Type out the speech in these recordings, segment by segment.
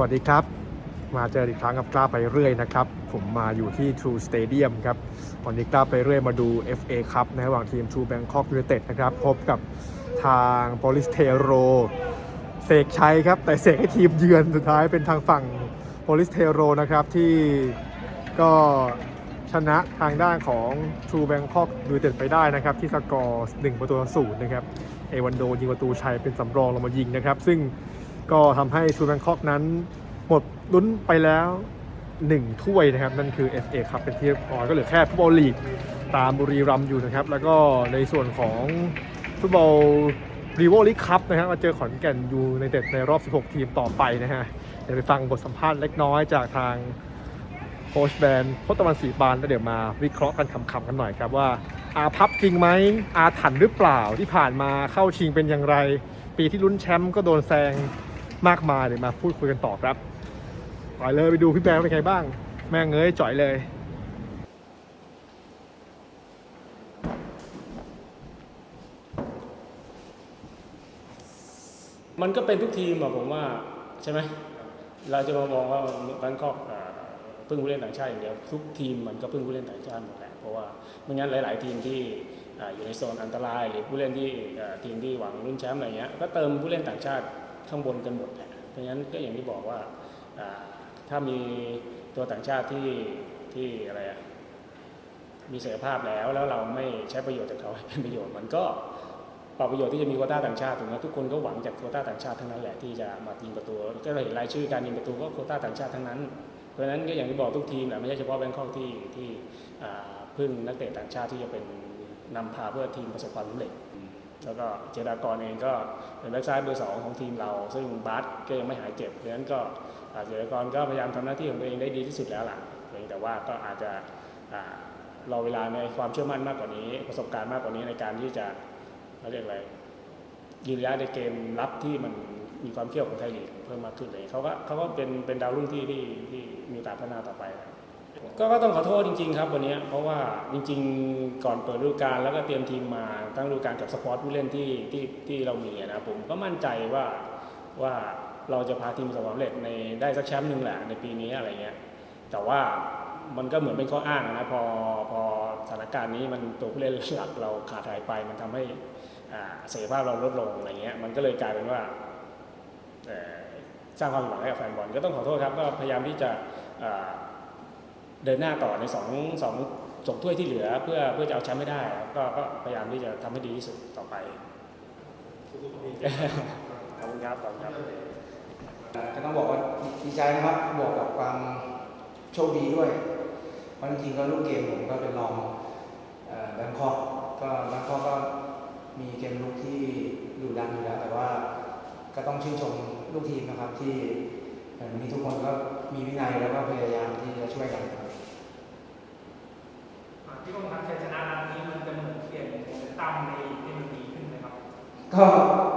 วัสดีครับ มาเจออีกครั้งกับกล้าไปเรื่อยนะครับ ผมมาอยู่ที่ True Stadium ครับ วันนี้กล้าไปเรื่อยมาดู FA ครับในระหว่างทีม True Bangkok United นะครับ พบกับทาง Police t e r o เสกชัยครับ แต่เสกให้ทีมเยือนสุดท้ายเป็นทางฝั่ง Police t e r o นะครับ ที่ก็ชนะทางด้านของ True Bangkok United ไปได้นะครับ ที่สกอร์ 1 ประตูต่อศูนย์นะครับ เอวันโดยิงประตูชัยเป็นสำรองลงมายิงนะครับ ซึ่ง ก็ทำให้ชูแบงคอกนั้น หมดลุ้นไปแล้ว 1 ถ้วยนะครับ นั่นคือ FA ครับเป็นที่เรียบร้อยก็เหลือแค่ฟุตบอลลีกตามบุรีรัมย์อยู่นะครับ แล้วก็ในส่วนของฟุตบอลรีโวลีคัพนะครับมาเจอขอนแก่นยูในเต็ดในรอบ 16 ทีมต่อไปนะฮะ เดี๋ยวไปฟังบทสัมภาษณ์เล็กน้อยจากทางโค้ชแบนพจน์ตะวันสีปานแล้วเดี๋ยวมาวิเคราะห์กันขำๆกันหน่อยครับว่า อาพับจริงไหมอาถรรพ์หรือเปล่าที่ผ่านมาเข้าชิงเป็นอย่างไร ปีที่ลุ้นแชมป์ก็โดนแซง มากมายเดี๋ยวมาพูดคุยกันต่อครับปล่อยเลยไปดูพี่แบงค์เป็นไงบ้าง แม่งเอ้ยจ่อยเลยมันก็เป็นทุกทีมอะผมว่าใช่ไหมเราจะมามองว่าแบงคอกพึ่งผู้เล่นต่างชาติอย่างเดียวทุกทีมมันก็พึ่งผู้เล่นต่างชาติหมดแหละเพราะว่าไม่งั้นหลาย ๆ ทีมที่อยู่ในโซนอันตราย หรือผู้เล่นที่ทีมที่หวังลุ้นแชมป์อะไรเงี้ยก็เติมผู้เล่นต่างชาติ ข้างบนกันหมดแหละเพราะงั้นก็อย่างที่บอกว่าถ้ามีตัวต่างชาติที่ที่อะไรมีศักยภาพแล้วแล้วเราไม่ใช้ประโยชน์จากเขาให้เป็นประโยชน์มันก็เปล่าประโยชน์ที่จะมีโควต้าต่างชาติถูกไหมทุกคนก็หวังจากโควต้าต่างชาติทั้งนั้นแหละที่จะมายิงประตูก็เราเห็นรายชื่อการยิงประตูก็โควต้าต่างชาติทั้งนั้น เพราะฉะนั้นก็อย่างที่บอกทุกทีมแหละไม่ใช่เฉพาะแบงคอกที่ที่พึ่งนักเตะต่างชาติที่จะเป็นนำพาเพื่อทีมประสบความสำเร็จ แล้วก็เจดากรเองก็เป็นแบ็กซ้ายเบอร์สองของทีมเรา ซึ่งบาสก็ยังไม่หายเจ็บเพราะฉะนั้นก็เจดากรก็พยายามทำหน้าที่ของตัวเองได้ดีที่สุดแล้วล่ะเพียงแต่ว่าก็อาจจะรอเวลาในความเชื่อมั่นมากกว่านี้ ประสบการณ์มากกว่านี้ในการที่จะเขาเรียกอะไรยืนระยะในเกมรับที่มันมีความเขี้ยวของไทยลีกเพิ่มมากขึ้นเลยเขาก็เขาก็เป็นเป็นดาวรุ่งที่ที่ที่มีโอกาสพัฒนาต่อไปครับ ก็ก็ต้องขอโทษจริง ๆ ครับวันนี้เพราะว่าจริง ๆ ก่อนเปิดฤดูกาลแล้วก็เตรียมทีมมาตั้งฤดูกาลกับสปอร์ตผู้เล่นที่ที่ที่เรามีอะนะผมก็มั่นใจว่าว่าเราจะพาทีมสบความสำเร็จในได้สักแชมป์หนึ่งแหละในปีนี้อะไรเงี้ยแต่ว่ามันก็เหมือนเป็นข้ออ้างนะพอพอสถานการณ์นี้มันตัวผู้เล่นหลักเราขาดหายไป มันทำให้อ่าศักยภาพเราลดลงอะไรเงี้ยมันก็เลยกลายเป็นว่าสร้างความหวังให้กับแฟนบอลก็ต้องขอโทษครับก็พยายามที่จะอ่า เดินหน้าต่อในสองสองสองถ้วยที่เหลือเพื่อเพื่อจะเอาแชมป์ไม่ได้ก็ก็พยายามที่จะทำให้ดีที่สุดต่อไปขอบคุณครับขอบคุณครับก็ต้องบอกว่าดีใจนะครับบวกกับความโชคดีด้วยเพราะจริงๆก็ลูกเกมผมก็เป็นรองแบงคอกก็แบงคอกก็มีเกมลุกที่ดุดันอยู่แล้ว แต่ว่าก็ต้องชื่นชมลูกทีมนะครับที่เห็นวันนี้ทุกคนก็มีวินัยแล้วก็พยายามที่จะช่วยกันครับ พี่ก้องครับชัยชนะนัดนี้มันจะเหมือนเปลี่ยนโมเมนตัมในให้มันดีขึ้นไหมครับ ก็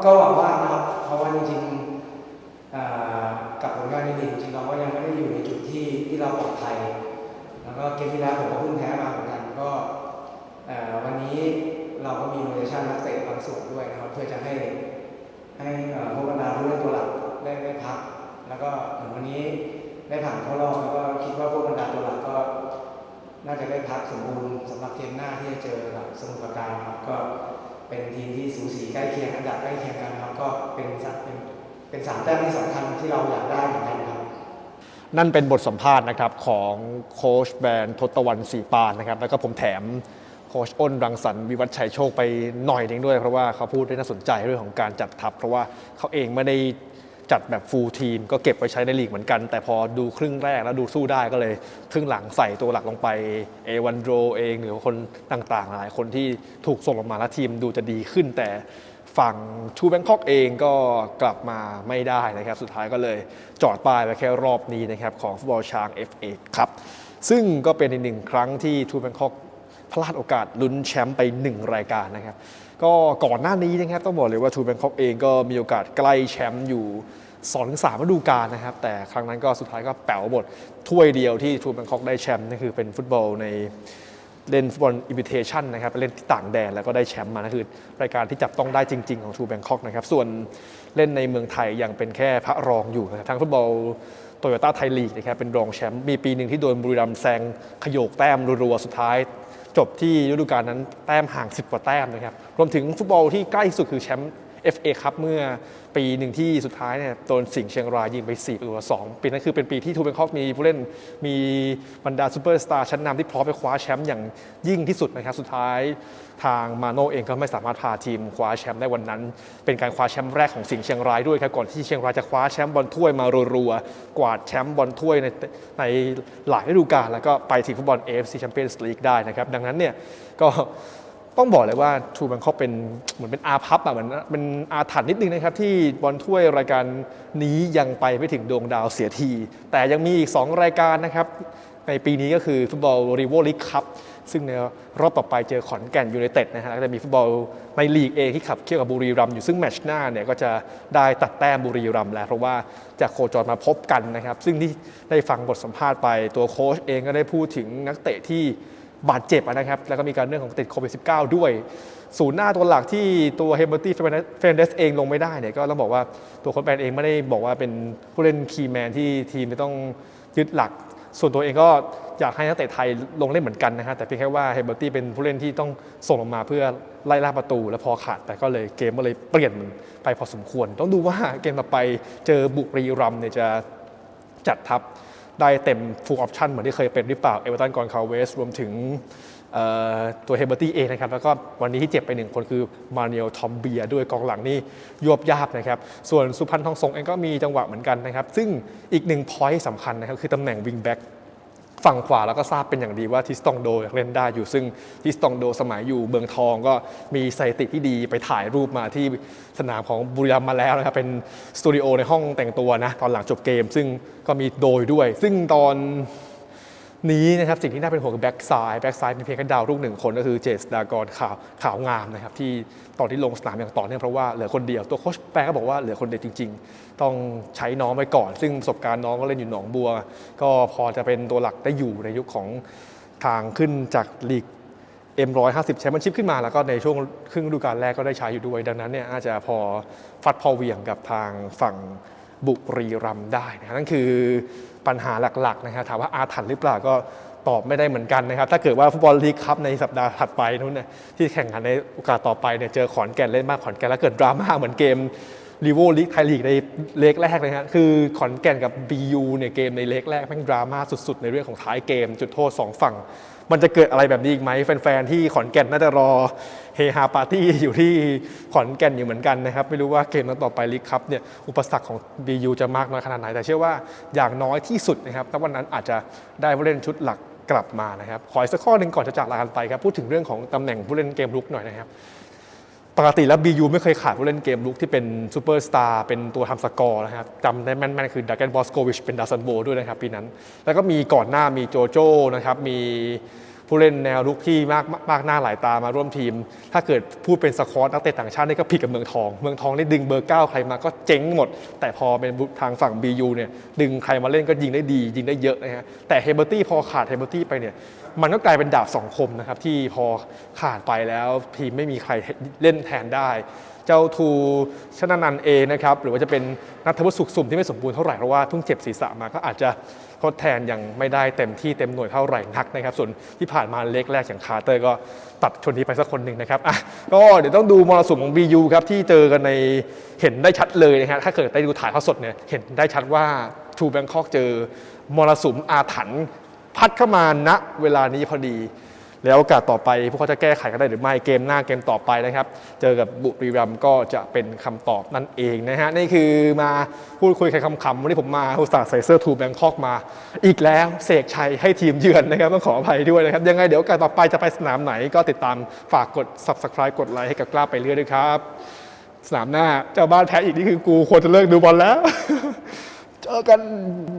ก็หวังว่านะครับเพราะว่าจริงๆกับผลงานในลีกจริงเราก็ยังไม่ได้อยู่ในจุดที่ที่เราปลอดภัยแล้วก็เกมที่แล้วผมก็เพิ่งแพ้มาเหมือนกันก็วันนี้เราก็มีโรเทชันนักเตะบางส่วนด้วยนะครับ เพื่อจะให้ให้พวกบรรดาผู้เล่นตัวหลักได้ได้พัก แล้วก็เหมือนวันนี้ได้ผ่านเข้ารอบแล้วก็คิดว่าพวกบรรดาตัวหลักก็น่าจะได้พักสมบูรณ์สำหรับเกมหน้าที่จะเจอกับสมุทรปราการครับก็ เป็นทีมที่สูสีใกล้เคียงอันดับใกล้เคียงกันครับก็เป็นสัเป็นเป็นสามแต้มที่สำคัญที่เราอยากได้เหมือนกันครับนั่นเป็นบทสัมภาษณ์นะครับของโค้ชแบรนด์ทศตวรรณสีปานนะครับแล้วก็ผมแถมโค้ชอ้นรังสรรค์วิวัฒชัยโชคไปหน่อยนึงด้วย เพราะว่าเขาพูดได้น่าสนใจเรื่องของการจัดทัพ เพราะว่าเขาเองไม่ได้ จัดแบบฟูลทีมก็เก็บไว้ใช้ในลีกเหมือนกัน แต่พอดูครึ่งแรกแล้วดูสู้ได้ก็เลย ครึ่งหลังใส่ตัวหลักลงไปเอวันโดเองหรือคนต่างๆ หลายคนที่ถูกส่งลงมาแล้วทีมดูจะดีขึ้น แต่ฝั่งชูแบงคอกเองก็กลับมาไม่ได้นะครับ สุดท้ายก็เลยจอดป้ายไปแค่รอบนี้นะครับของฟุตบอลช้าง FA ครับซึ่งก็เป็นอีกหนึ่งครั้งที่ทูแบงคอกพลาดโอกาสลุ้นแชมป์ไป 1 รายการนะครับ ก็ก่อนหน้านี้นะครับต้องบอกเลยว่าทูแบงคอกเองก็มีโอกาสใกล้แชมป์อยู่2-3ฤดูกาลนะครับ แต่ครั้งนั้นก็สุดท้ายก็แป๋วหมดถ้วยเดียวที่ทูแบงคอกได้แชมป์นั่นคือเป็นฟุตบอลในเล่นฟุตบอลอิ i ิเทชันนะครับไปเล่นที่ต่างแดนแล้วก็ได้แชมป์มานั่นคือ รายการที่จับต้องได้จริง ๆ ของทูแบงคอกนะครับ ส่วนเล่นในเมืองไทยยังเป็นแค่พระรองอยู่นะครับทางฟุตบอลโตโยต้าไทยลีกนะครับเป็นรองแชมป์มีปีหนึ่งที่โดนบุรีรัมย์แซงขโยกแต้มรัวๆสุดท้าย จบที่ฤดูกาลนั้นแต้มห่าง 10 กว่าแต้มนะครับ รวมถึงฟุตบอลที่ใกล้ที่สุดคือแชมป์ FA ครับเมื่อปีหนึ่งที่สุดท้ายเนี่ยโดนสิงห์เชียงรายยิงไป4ประตูต่อ2ปีนั้นคือเป็นปีที่ทูเบงคอกมีผู้เล่นมีบรรดาซูเปอร์สตาร์ชั้นนำที่พร้อมไปคว้าแชมป์อย่างยิ่งที่สุดนะครับสุดท้ายทางมาโน่เองก็ไม่สามารถพาทีมคว้าแชมป์ได้วันนั้น เป็นการคว้าแชมป์แรกของสิงห์เชียงรายด้วยครับก่อนที่เชียงรายจะคว้าแชมป์บอลถ้วยมารัวๆกวาดแชมป์บอลถ้วยในในหลายฤดูกาลแล้วก็ไปถึงฟุตบอล AFC Champions League ได้นะครับดังนั้นเนี่ยก็ ต้องบอกเลยว่าทูบังคอกเป็นเหมือนเป็นอาพับอะเหมือนเป็นอาถรรพ์นิดนึงนะครับ ที่บอลถ้วยรายการนี้ยังไปไม่ถึงดวงดาวเสียที แต่ยังมีอีก 2 รายการนะครับ ในปีนี้ก็คือฟุตบอลรีโวลิกคัพซึ่งในรอบต่อไปเจอขอนแก่นยูไนเต็ดนะฮะแล้วก็จะมีฟุตบอลในลีกเอที่ขับเคี่ยวกับบุรีรัมย์อยู่ซึ่งแมตช์หน้าเนี่ยก็จะได้ตัดแต้มบุรีรัมย์แล้ว เพราะว่าจะโคจรมาพบกันนะครับ ซึ่งที่ได้ฟังบทสัมภาษณ์ไปตัวโค้ชเองก็ได้พูดถึงนักเตะที่ บาดเจ็บนะครับ แล้วก็มีการเรื่องของติดโควิด -19 ด้วย ศูนย์หน้าตัวหลักที่ตัวเฮเบอร์ตี้เฟรนเดสเองลงไม่ได้เนี่ยก็ต้องบอกว่าตัวโค้ชแบนเองไม่ได้บอกว่าเป็นผู้เล่นคีย์แมนที่ทีมจะต้องยึดหลัก ส่วนตัวเองก็อยากให้นักเตะไทยลงเล่นเหมือนกันนะฮะแต่เพียงแค่ว่าเฮเบอร์ตี้เป็นผู้เล่นที่ต้องส่งลงมาเพื่อไล่ล่าประตู แล้วพอขาดแต่ก็เลยเกมก็เลยเปลี่ยนไปพอสมควร ต้องดูว่าเกมต่อไปเจอบุรีรัมเนี่ยจะจัดทัพ ได้เต็ม full option เหมือนที่เคยเป็นหรือเปล่าเอเวอร์ตันกอนคาเวสรวมถึงตัวเฮเบอร์ตี้เองนะครับ แล้วก็วันนี้ที่เจ็บไปหนึ่งคนคือมาเนียลทอมเบียด้วยกองหลังนี่ยวบยาบนะครับ ส่วนสุพรรณทองทรงเองก็มีจังหวะเหมือนกันนะครับ ซึ่งอีกหนึ่งพอยต์สำคัญนะครับ คือตำแหน่งวิงแบ็ก ฝั่งขวาแล้วก็ทราบเป็นอย่างดีว่าทิสตองโดเล่นได้อยู่ซึ่งทิสตองโดสมัยอยู่เมืองทองก็มีสถิติที่ดีไปถ่ายรูปมาที่สนามของบุรีรัมย์มาแล้วนะครับเป็นสตูดิโอในห้องแต่งตัวนะตอนหลังจบเกม ซึ่งก็มีโดยด้วย ซึ่งตอน นี้นะครับสิ่งที่น่าเป็นห่วงคือแบ็กซ้ายแบ็กซ้ายเป็นเพียงแค่ดาวรุ่งหนึ่งคนก็คือเจษดากรขาวขาวงามนะครับที่ตอนที่ลงสนามอย่างต่อเนื่องเพราะว่าเหลือคนเดียวตัวโค้ชแปรก็บอกว่าเหลือคนเดียวจริง ๆ ต้องใช้น้องไปก่อน ซึ่งประสบการณ์น้องก็เล่นอยู่หนองบัว ก็พอจะเป็นตัวหลักได้อยู่ในยุคของทางขึ้นจากลีก M150 แชมเปี้ยนชิพขึ้นมาแล้วก็ในช่วงครึ่งฤดูกาลแรกก็ได้ใช้อยู่ด้วย ดังนั้นเนี่ยอาจจะพอฟัดพอเวียงกับทางฝั่ง บุรีรัมย์ได้นะครับนั่นคือปัญหาหลักๆนะครับถามว่าอาถรรพ์หรือเปล่าก็ตอบไม่ได้เหมือนกันนะครับ ถ้าเกิดว่าฟุตบอลลีกคัพในสัปดาห์ถัดไปนู้นเนี่ยที่แข่งขันในโอกาสต่อไปเนี่ยเจอขอนแก่นเล่นมากขอนแก่นแล้วเกิดดราม่าเหมือนเกม รีโวลีกไทยลีกในเลกแรกเลยฮะคือขอนแก่นกับ BU เนี่ยเกมในเลกแรกแม่งดราม่าสุดๆ ในเรื่องของท้ายเกม จุดโทษ 2 ฝั่ง มันจะเกิดอะไรแบบนี้อีกไหมแฟนๆที่ขอนแก่นน่าจะรอเฮฮาปาร์ตี้อยู่ที่ขอนแก่นอยู่เหมือนกันนะครับ ไม่รู้ว่าเกมนั้นต่อไปลีกคัพเนี่ยอุปสรรคของ BU จะมากน้อยขนาดไหน แต่เชื่อว่าอย่างน้อยที่สุดนะครับณวันนั้นอาจจะได้ผู้เล่นชุดหลักกลับมานะครับขออีกสักข้อหนึ่งก่อนจะจากลากันไปครับพูดถึงเรื่องของตำแหน่งผู้เล่นเกมลุกหน่อยนะครับ ปกติแล้ว BU ไม่เคยขาดผู้เล่นเกมลุกที่เป็นซูเปอร์สตาร์เป็นตัวทำสกอร์นะครับจำได้แม่นๆคือดักแกนบอสโกวิชเป็นดาซันโบด้วยนะครับปีนั้น แล้วก็มีก่อนหน้ามีโจโจ้นะครับมีผู้เล่นแนวลุกที่มากมากหน้าหลายตามาร่วมทีม ถ้าเกิดพูดเป็นสควอตนักเตะต่างชาตินี่ก็ผิดกับเมืองทอง เมืองทองนี่ดึงเบอร์9ใครมาก็เจ๊งหมด แต่พอเป็นทางฝั่ง BU เนี่ยดึงใครมาเล่นก็ยิงได้ดี ยิงได้เยอะนะฮะแต่เฮเบอร์ตี้พอขาดเฮเบอร์ตี้ไปเนี่ย มันก็กลายเป็นดาบสองคมนะครับที่พอขาดไปแล้วทีมไม่มีใครเล่นแทนได้ เจ้าทูชนะนันเองนะครับหรือว่าจะเป็นนัทวุฒิสุขสุ่มที่ไม่สมบูรณ์เท่าไหร่เพราะว่าเพิ่งเจ็บศีรษะมาก็อาจจะทดแทนยังไม่ได้เต็มที่เต็มหน่วยเท่าไหร่นักนะครับ ส่วนที่ผ่านมาเล็กแรกอย่างคาร์เตอร์ก็ตัดชนทีไปสักคนหนึ่งนะครับอะก็เดี๋ยวต้องดูมรสุมของ BU ครับที่เจอกันในเห็นได้ชัดเลยนะฮะถ้าเกิดได้ดูถ่ายทอดสดเนี่ยเห็นได้ชัดว่าทูแบงคอกเจอมรสุมอาถรรพ์ พัดเข้ามาณเวลานี้พอดี แล้วโอกาสต่อไปพวกเขาจะแก้ไขกันได้หรือไม่เกมหน้าเกมต่อไปนะครับ เจอกับบุรีรัมย์ก็จะเป็นคำตอบนั่นเองนะฮะนี่คือมาพูดคุยใครคำๆวันนี้ผมมาอุตส่าห์ใส่เสื้อทูแบงคอกมา อีกแล้วเสกชัยให้ทีมเยือนนะครับต้องขออภัยด้วยนะครับ ยังไงเดี๋ยวโอกาสต่อไปจะไปสนามไหนก็ติดตามฝากกด subscribe กดไลค์ให้กับกล้าไปเรื่อยด้วยครับสนามหน้าเจ้าบ้านแพ้อีกนี่คือกูควรจะเลิกดูบอลแล้ว เจอกัน